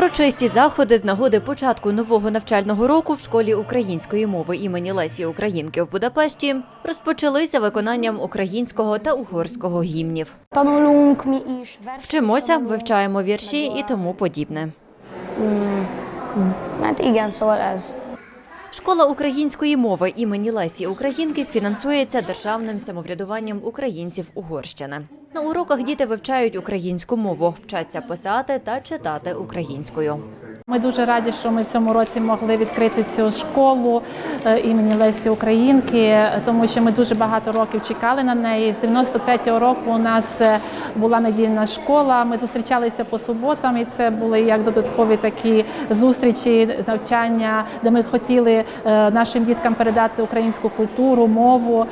Урочисті заходи з нагоди початку нового навчального року в школі української мови імені Лесі Українки в Будапешті розпочалися виконанням українського та угорського гімнів. Вчимося, вивчаємо вірші і тому подібне. Школа української мови імені Лесі Українки фінансується державним самоврядуванням українців Угорщини. На уроках діти вивчають українську мову, вчаться писати та читати українською. Ми дуже раді, що ми в цьому році могли відкрити цю школу е, імені Лесі Українки, тому що ми дуже багато років чекали на неї. З 93-го року у нас е, була недільна школа. Ми зустрічалися по суботам, і це були як додаткові такі зустрічі, навчання, де ми хотіли е, нашим діткам передати українську культуру, мову.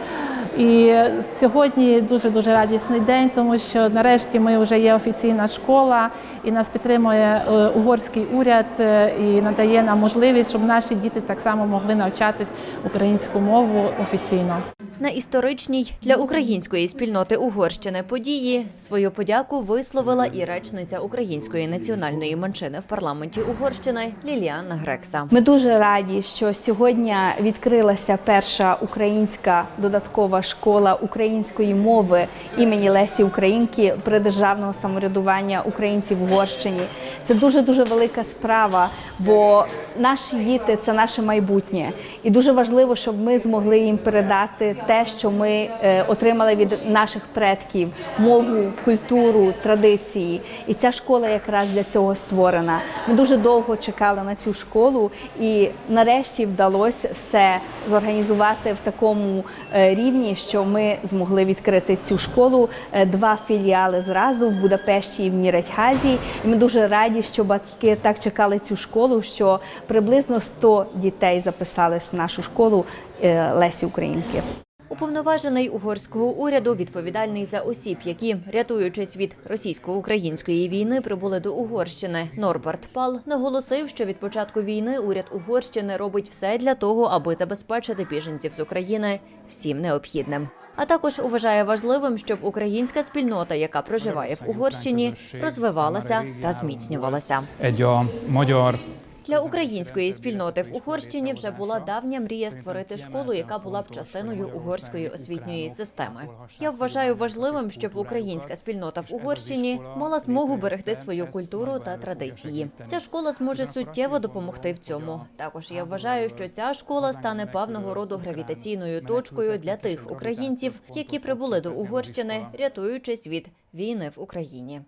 І сьогодні дуже дуже радісний день, тому що нарешті ми вже є офіційна школа, і нас підтримує е, угорський уряд е, і надає нам можливість, щоб наші діти так само могли навчатись українську мову офіційно. На історичній для української спільноти Угорщини події свою подяку висловила і речниця української національної меншини в парламенті Угорщини Ліліана Грекса. Ми дуже раді, що сьогодні відкрилася перша українська додаткова школа української мови імені Лесі Українки при державного самоврядування українців в Угорщині. Це дуже дуже велика справа, бо наші діти це наше майбутнє, і дуже важливо, щоб ми змогли їм передати те, що ми е, отримали від наших предків мову, культуру, традиції. І ця школа якраз для цього створена. Ми дуже довго чекали на цю школу, і нарешті вдалося все зорганізувати в такому е, рівні, що ми змогли відкрити цю школу. Е, Два філіали зразу в Будапешті і в Ніречхазі. І ми дуже раді, що батьки так чекали цю школу, що приблизно 100 дітей записались в нашу школу е, Лесі Українки. Уповноважений угорського уряду, відповідальний за осіб, які, рятуючись від російсько-української війни, прибули до Угорщини. Норберт Пал наголосив, що від початку війни уряд Угорщини робить все для того, аби забезпечити біженців з України всім необхідним. А також вважає важливим, щоб українська спільнота, яка проживає в Угорщині, розвивалася та зміцнювалася. Для української спільноти в Угорщині вже була давня мрія створити школу, яка була б частиною угорської освітньої системи. Я вважаю важливим, щоб українська спільнота в Угорщині мала змогу берегти свою культуру та традиції. Ця школа зможе суттєво допомогти в цьому. Також я вважаю, що ця школа стане певного роду гравітаційною точкою для тих українців, які прибули до Угорщини, рятуючись від війни в Україні.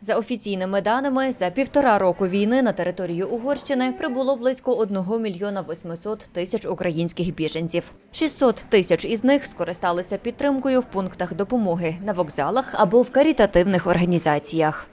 За офіційними даними, за півтора року війни на територію Угорщини прибуло близько 1 мільйона 800 тисяч українських біженців. 600 тисяч із них скористалися підтримкою в пунктах допомоги на вокзалах або в карітативних організаціях.